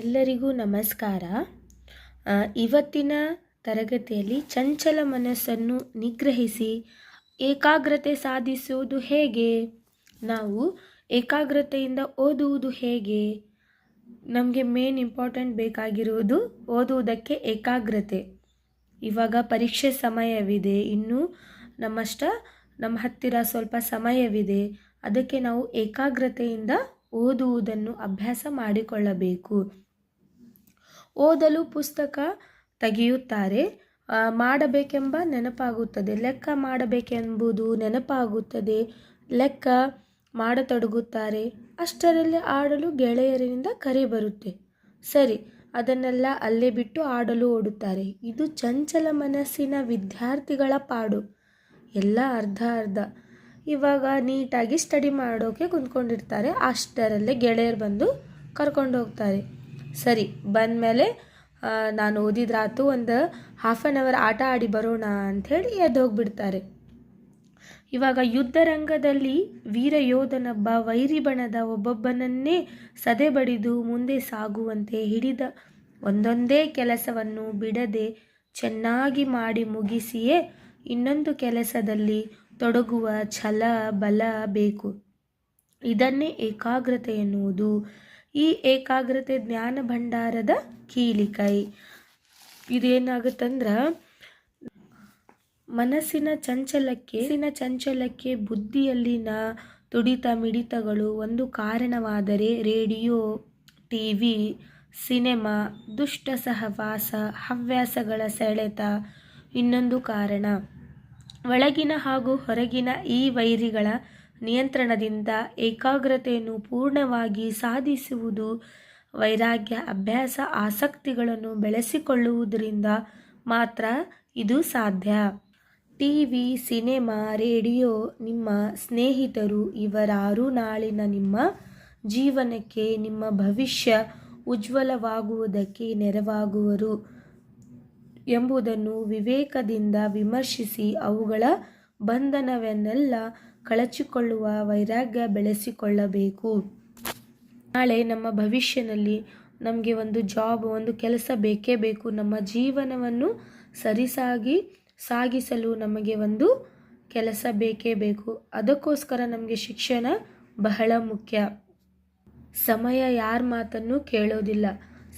ಎಲ್ಲರಿಗೂ ನಮಸ್ಕಾರ. ಇವತ್ತಿನ ತರಗತಿಯಲ್ಲಿ ಚಂಚಲ ಮನಸ್ಸನ್ನು ನಿಗ್ರಹಿಸಿ ಏಕಾಗ್ರತೆ ಸಾಧಿಸುವುದು ಹೇಗೆ? ನಾವು ಏಕಾಗ್ರತೆಯಿಂದ ಓದುವುದು ಹೇಗೆ? ನಮಗೆ ಮೇನ್ ಇಂಪಾರ್ಟೆಂಟ್ ಬೇಕಾಗಿರುವುದು ಓದುವುದಕ್ಕೆ ಏಕಾಗ್ರತೆ. ಇವಾಗ ಪರೀಕ್ಷೆ ಸಮಯವಿದೆ. ಇನ್ನು ನಮ್ಮಷ್ಟ, ನಮ್ಮ ಹತ್ತಿರ ಸ್ವಲ್ಪ ಸಮಯವಿದೆ. ಅದಕ್ಕೆ ನಾವು ಏಕಾಗ್ರತೆಯಿಂದ ಓದುವುದನ್ನು ಅಭ್ಯಾಸ ಮಾಡಿಕೊಳ್ಳಬೇಕು. ಓದಲು ಪುಸ್ತಕ ತೆಗೆಯುತ್ತಾರೆ. ಮಾಡಬೇಕೆಂಬ ನೆನಪಾಗುತ್ತದೆ. ಲೆಕ್ಕ ಮಾಡಬೇಕೆಂಬುದು ನೆನಪಾಗುತ್ತದೆ. ಲೆಕ್ಕ ಮಾಡತೊಡಗುತ್ತಾರೆ. ಅಷ್ಟರಲ್ಲಿ ಆಡಲು ಗೆಳೆಯರಿಂದ ಕರೆ ಬರುತ್ತೆ. ಸರಿ, ಅದನ್ನೆಲ್ಲ ಅಲ್ಲೇ ಬಿಟ್ಟು ಆಡಲು ಓಡುತ್ತಾರೆ. ಇದು ಚಂಚಲ ಮನಸ್ಸಿನ ವಿದ್ಯಾರ್ಥಿಗಳ ಪಾಡು. ಎಲ್ಲ ಅರ್ಧ ಅರ್ಧ. ಇವಾಗ ನೀಟಾಗಿ ಸ್ಟಡಿ ಮಾಡೋಕೆ ಕುಂತ್ಕೊಂಡಿರ್ತಾರೆ. ಅಷ್ಟರಲ್ಲೇ ಗೆಳೆಯರು ಬಂದು ಕರ್ಕೊಂಡು ಹೋಗ್ತಾರೆ. ಸರಿ, ಬಂದಮೇಲೆ ನಾನು ಓದಿದ್ರಾತು ಒಂದು ಹಾಫ್ ಆನ್ ಅವರ್ ಆಟ ಆಡಿ ಬರೋಣ ಅಂಥೇಳಿ ಎದ್ದೋಗ್ಬಿಡ್ತಾರೆ. ಇವಾಗ ಯುದ್ಧ ರಂಗದಲ್ಲಿ ವೀರ ಯೋಧನೊಬ್ಬ ವೈರಿ ಬಣದ ಒಬ್ಬೊಬ್ಬನನ್ನೇ ಸದೆ ಬಡಿದು ಮುಂದೆ ಸಾಗುವಂತೆ ಹಿಡಿದ ಒಂದೊಂದೇ ಕೆಲಸವನ್ನು ಬಿಡದೆ ಚೆನ್ನಾಗಿ ಮಾಡಿ ಮುಗಿಸಿಯೇ ಇನ್ನೊಂದು ಕೆಲಸದಲ್ಲಿ ತೊಡಗುವ ಛಲ, ಬಲ ಬೇಕು. ಇದನ್ನೇ ಏಕಾಗ್ರತೆ ಎನ್ನುವುದು. ಈ ಏಕಾಗ್ರತೆ ಜ್ಞಾನ ಭಂಡಾರದ ಕೀಲಿಕೈ. ಇದೇನಾಗುತ್ತಂದ್ರೆ ಮನಸ್ಸಿನ ಚಂಚಲಕ್ಕೆ ಮನಸ್ಸಿನ ಚಂಚಲಕ್ಕೆ ಬುದ್ಧಿಯಲ್ಲಿನ ತುಡಿತ ಮಿಡಿತಗಳು ಒಂದು ಕಾರಣವಾದರೆ ರೇಡಿಯೋ, ಟಿವಿ, ಸಿನೆಮಾ, ದುಷ್ಟ ಸಹವಾಸ, ಹವ್ಯಾಸಗಳ ಸೆಳೆತ. ಇನ್ನೊಂದು ಕಾರಣ, ಒಳಗಿನ ಹಾಗೂ ಹೊರಗಿನ ಈ ವೈರಿಗಳ ನಿಯಂತ್ರಣದಿಂದ ಏಕಾಗ್ರತೆಯನ್ನು ಪೂರ್ಣವಾಗಿ ಸಾಧಿಸುವುದು, ವೈರಾಗ್ಯ, ಅಭ್ಯಾಸ, ಆಸಕ್ತಿಗಳನ್ನು ಬೆಳೆಸಿಕೊಳ್ಳುವುದರಿಂದ ಮಾತ್ರ ಇದು ಸಾಧ್ಯ. ಟಿವಿ ಸಿನೆಮಾ, ರೇಡಿಯೋ, ನಿಮ್ಮ ಸ್ನೇಹಿತರು ಇವರಾರು ನಾಳಿನ ನಿಮ್ಮ ಜೀವನಕ್ಕೆ, ನಿಮ್ಮ ಭವಿಷ್ಯ ಉಜ್ವಲವಾಗುವುದಕ್ಕೆ ನೆರವಾಗುವರು ಎಂಬುದನ್ನು ವಿವೇಕದಿಂದ ವಿಮರ್ಶಿಸಿ ಅವುಗಳ ಬಂಧನವನ್ನೆಲ್ಲ ಕಳಚಿಕೊಳ್ಳುವ ವೈರಾಗ್ಯ ಬೆಳೆಸಿಕೊಳ್ಳಬೇಕು. ನಾಳೆ ನಮ್ಮ ಭವಿಷ್ಯದಲ್ಲಿ ನಮಗೆ ಒಂದು ಜಾಬ್, ಒಂದು ಕೆಲಸ ಬೇಕೇ ಬೇಕು. ನಮ್ಮ ಜೀವನವನ್ನು ಸರಿಸಾಗಿ ಸಾಗಿಸಲು ನಮಗೆ ಒಂದು ಕೆಲಸ ಬೇಕೇ ಬೇಕು. ಅದಕ್ಕೋಸ್ಕರ ನಮಗೆ ಶಿಕ್ಷಣ ಬಹಳ ಮುಖ್ಯ. ಸಮಯ ಯಾರ ಮಾತನ್ನು ಕೇಳೋದಿಲ್ಲ.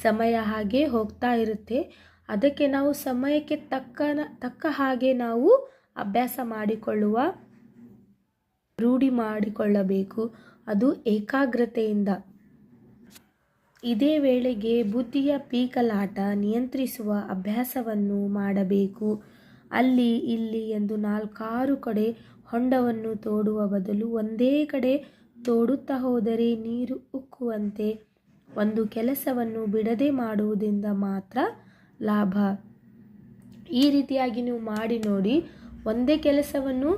ಸಮಯ ಹಾಗೆ ಹೋಗ್ತಾ ಇರುತ್ತೆ. ಅದಕ್ಕೆ ನಾವು ಸಮಯಕ್ಕೆ ತಕ್ಕನ, ತಕ್ಕ ಹಾಗೆ ನಾವು ಅಭ್ಯಾಸ ಮಾಡಿಕೊಳ್ಳುವ ರೂಢಿ ಮಾಡಿಕೊಳ್ಳಬೇಕು. ಅದು ಏಕಾಗ್ರತೆಯಿಂದ. ಇದೇ ವೇಳೆಗೆ ಬುದ್ಧಿಯ ಪೀಕಲಾಟ ನಿಯಂತ್ರಿಸುವ ಅಭ್ಯಾಸವನ್ನು ಮಾಡಬೇಕು. ಅಲ್ಲಿ ಇಲ್ಲಿ ಎಂದು ನಾಲ್ಕಾರು ಕಡೆ ಹೊಂಡವನ್ನು ತೋಡುವ ಬದಲು ಒಂದೇ ಕಡೆ ತೋಡುತ್ತಾ ಹೋದರೆ ನೀರು ಉಕ್ಕುವಂತೆ. ಒಂದು ಕೆಲಸವನ್ನು ಬಿಡದೆ ಮಾಡುವುದರಿಂದ ಮಾತ್ರ ಲಾಭ. ಈ ರೀತಿಯಾಗಿ ನೀವು ಮಾಡಿ ನೋಡಿ, ಒಂದೇ ಕೆಲಸವನ್ನು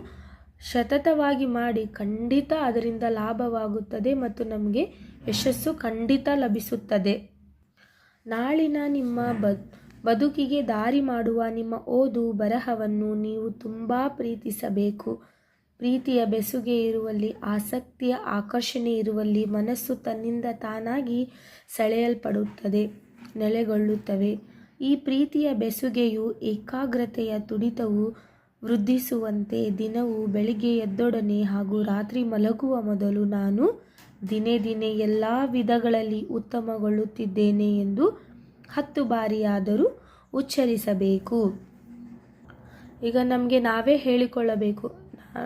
ಸತತವಾಗಿ ಮಾಡಿ ಖಂಡಿತ ಅದರಿಂದ ಲಾಭವಾಗುತ್ತದೆ ಮತ್ತು ನಮಗೆ ಯಶಸ್ಸು ಖಂಡಿತ ಲಭಿಸುತ್ತದೆ. ನಾಳಿನ ನಿಮ್ಮ ಬದ್ ಬದುಕಿಗೆ ದಾರಿ ಮಾಡುವ ನಿಮ್ಮ ಓದು ಬರಹವನ್ನು ನೀವು ತುಂಬ ಪ್ರೀತಿಸಬೇಕು. ಪ್ರೀತಿಯ ಬೆಸುಗೆ ಇರುವಲ್ಲಿ, ಆಸಕ್ತಿಯ ಆಕರ್ಷಣೆ ಇರುವಲ್ಲಿ ಮನಸ್ಸು ತನ್ನಿಂದ ತಾನಾಗಿ ಸೆಳೆಯಲ್ಪಡುತ್ತದೆ, ನೆಲೆಗೊಳ್ಳುತ್ತವೆ. ಈ ಪ್ರೀತಿಯ ಬೆಸುಗೆಯು ಏಕಾಗ್ರತೆಯ ತುಡಿತವು ವೃದ್ಧಿಸುವಂತೆ ದಿನವು ಬೆಳಿಗ್ಗೆ ಎದ್ದೊಡನೆ ಹಾಗೂ ರಾತ್ರಿ ಮಲಗುವ ಮೊದಲು ನಾನು ದಿನೇ ದಿನೇ ಎಲ್ಲ ವಿಧಗಳಲ್ಲಿ ಉತ್ತಮಗೊಳ್ಳುತ್ತಿದ್ದೇನೆ ಎಂದು ಹತ್ತು ಬಾರಿಯಾದರೂ ಉಚ್ಚರಿಸಬೇಕು. ಈಗ ನಮಗೆ ನಾವೇ ಹೇಳಿಕೊಳ್ಳಬೇಕು.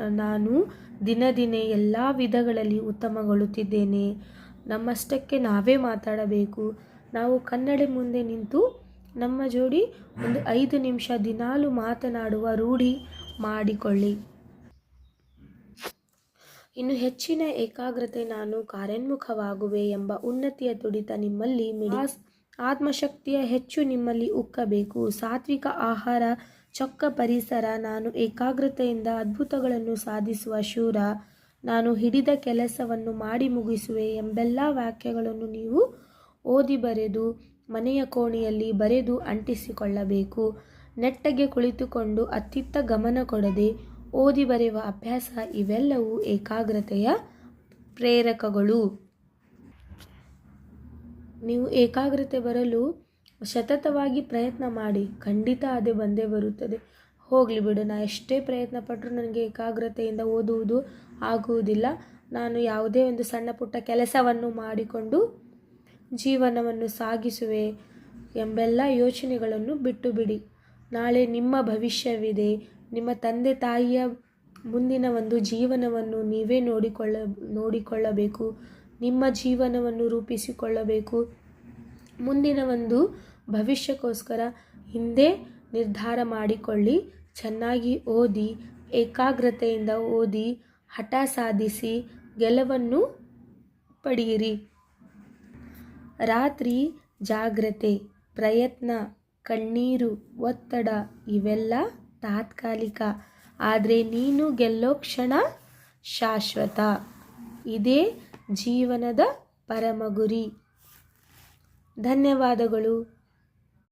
ನಾನು ದಿನ ದಿನೇ ಎಲ್ಲ ವಿಧಗಳಲ್ಲಿ ಉತ್ತಮಗೊಳ್ಳುತ್ತಿದ್ದೇನೆ. ನಮ್ಮಷ್ಟಕ್ಕೆ ನಾವೇ ಮಾತಾಡಬೇಕು. ನಾವು ಕನ್ನಡ ಮುಂದೆ ನಿಂತು ನಮ್ಮ ಜೋಡಿ ಒಂದು ಐದು ನಿಮಿಷ ದಿನಾಲು ಮಾತನಾಡುವ ರೂಢಿ ಮಾಡಿಕೊಳ್ಳಿ. ಇನ್ನು ಹೆಚ್ಚಿನ ಏಕಾಗ್ರತೆ ನಾನು ಕಾರ್ಯೋನ್ಮುಖವಾಗುವೆ ಎಂಬ ಉನ್ನತಿಯ ತುಡಿತ ನಿಮ್ಮಲ್ಲಿ ಮಿಡಿ ಆತ್ಮಶಕ್ತಿಯ ಹೆಚ್ಚು ನಿಮ್ಮಲ್ಲಿ ಉಕ್ಕಬೇಕು. ಸಾತ್ವಿಕ ಆಹಾರ, ಚೊಕ್ಕ ಪರಿಸರ, ನಾನು ಏಕಾಗ್ರತೆಯಿಂದ ಅದ್ಭುತಗಳನ್ನು ಸಾಧಿಸುವ ಶೂರ, ನಾನು ಹಿಡಿದ ಕೆಲಸವನ್ನು ಮಾಡಿ ಮುಗಿಸುವೆ ಎಂಬೆಲ್ಲ ವಾಕ್ಯಗಳನ್ನು ನೀವು ಓದಿ ಬರೆದು ಮನೆಯ ಕೋಣೆಯಲ್ಲಿ ಬರೆದು ಅಂಟಿಸಿಕೊಳ್ಳಬೇಕು. ನೆಟ್ಟಗೆ ಕುಳಿತುಕೊಂಡು ಅತ್ತಿತ್ತ ಗಮನ ಕೊಡದೆ ಓದಿ ಬರೆಯುವ ಅಭ್ಯಾಸ ಇವೆಲ್ಲವೂ ಏಕಾಗ್ರತೆಯ ಪ್ರೇರಕಗಳು. ನೀವು ಏಕಾಗ್ರತೆ ಬರಲು ಸತತವಾಗಿ ಪ್ರಯತ್ನ ಮಾಡಿ, ಖಂಡಿತ ಅದೇ ಬಂದೇ ಬರುತ್ತದೆ. ಹೋಗಲಿ ಬಿಡು, ನಾ ಎಷ್ಟೇ ಪ್ರಯತ್ನ ಪಟ್ಟರೂ ನನಗೆ ಏಕಾಗ್ರತೆಯಿಂದ ಓದುವುದು ಆಗುವುದಿಲ್ಲ. ನಾನು ಯಾವುದೇ ಒಂದು ಸಣ್ಣ ಪುಟ್ಟ ಕೆಲಸವನ್ನು ಮಾಡಿಕೊಂಡು ಜೀವನವನ್ನು ಸಾಗಿಸುವೆ ಎಂಬೆಲ್ಲ ಯೋಚನೆಗಳನ್ನು ಬಿಟ್ಟು ಬಿಡಿ. ನಾಳೆ ನಿಮ್ಮ ಭವಿಷ್ಯವಿದೆ. ನಿಮ್ಮ ತಂದೆ ತಾಯಿಯ ಮುಂದಿನ ಒಂದು ಜೀವನವನ್ನು ನೀವೇ ನೋಡಿಕೊಳ್ಳ, ನೋಡಿಕೊಳ್ಳಬೇಕು. ನಿಮ್ಮ ಜೀವನವನ್ನು ರೂಪಿಸಿಕೊಳ್ಳಬೇಕು. ಮುಂದಿನ ಒಂದು ಭವಿಷ್ಯಕ್ಕೋಸ್ಕರ ಹಿಂದೆ ನಿರ್ಧಾರ ಮಾಡಿಕೊಳ್ಳಿ. ಚೆನ್ನಾಗಿ ಓದಿ, ಏಕಾಗ್ರತೆಯಿಂದ ಓದಿ, ಹಠ ಸಾಧಿಸಿ ಗೆಲುವನ್ನು ಪಡೆಯಿರಿ. ರಾತ್ರಿ ಜಾಗ್ರತೆ, ಪ್ರಯತ್ನ. ಕಣ್ಣೀರು ಒತ್ತಡ ಇವೆಲ್ಲ ತಾತ್ಕಾಲಿಕ. ಆದರೆ ನೀನು ಗೆಲ್ಲೋ ಕ್ಷಣ ಶಾಶ್ವತ. ಇದೇ ಜೀವನದ ಪರಮ ಗುರಿ ಧನ್ಯವಾದಗಳು.